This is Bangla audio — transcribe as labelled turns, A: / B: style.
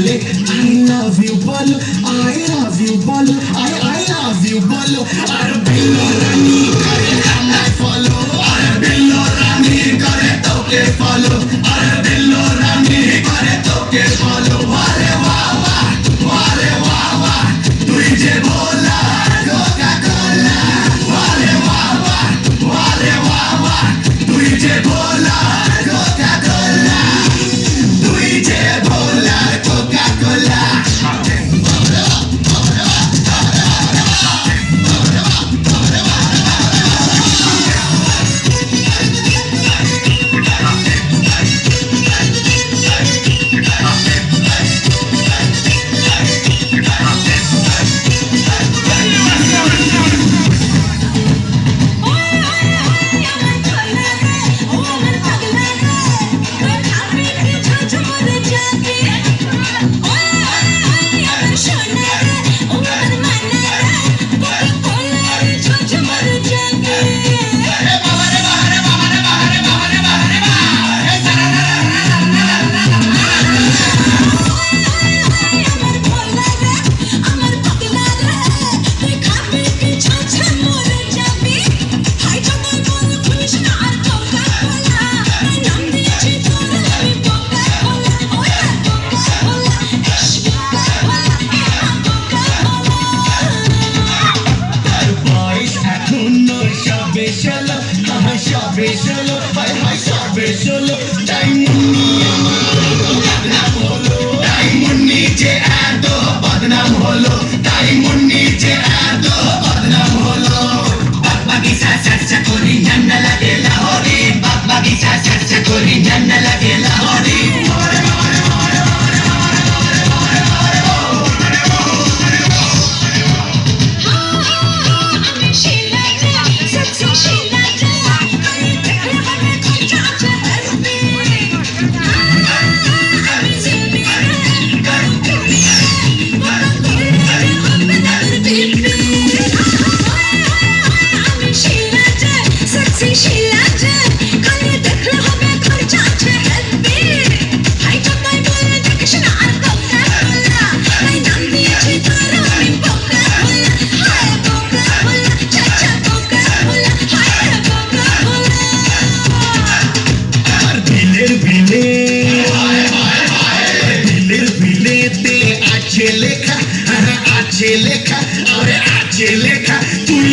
A: বলে আই লাভ ইউ বলো আই লাভ ইউ বলো আই আই লাভ ইউ বলো, আর বিল্লো রানী করে আমায় ফলো আর বিল্লো রানী করে, তোকে ফলো সবে ষোলো হাই হাই সবে ষোলো তাই মুন্নি বদনাম হলো তাই মুন্নি যে এত বদনাম হলো তাই মুন্নি যে এত বদনাম হলো বাপ বাগিচা চর্চা করি ঠান্ডা লাগে লাহোরি বাপ বাগিচা চর্চা করি ঠান্ডা
B: আছে
A: লেখা আরে আছে লেখা তুই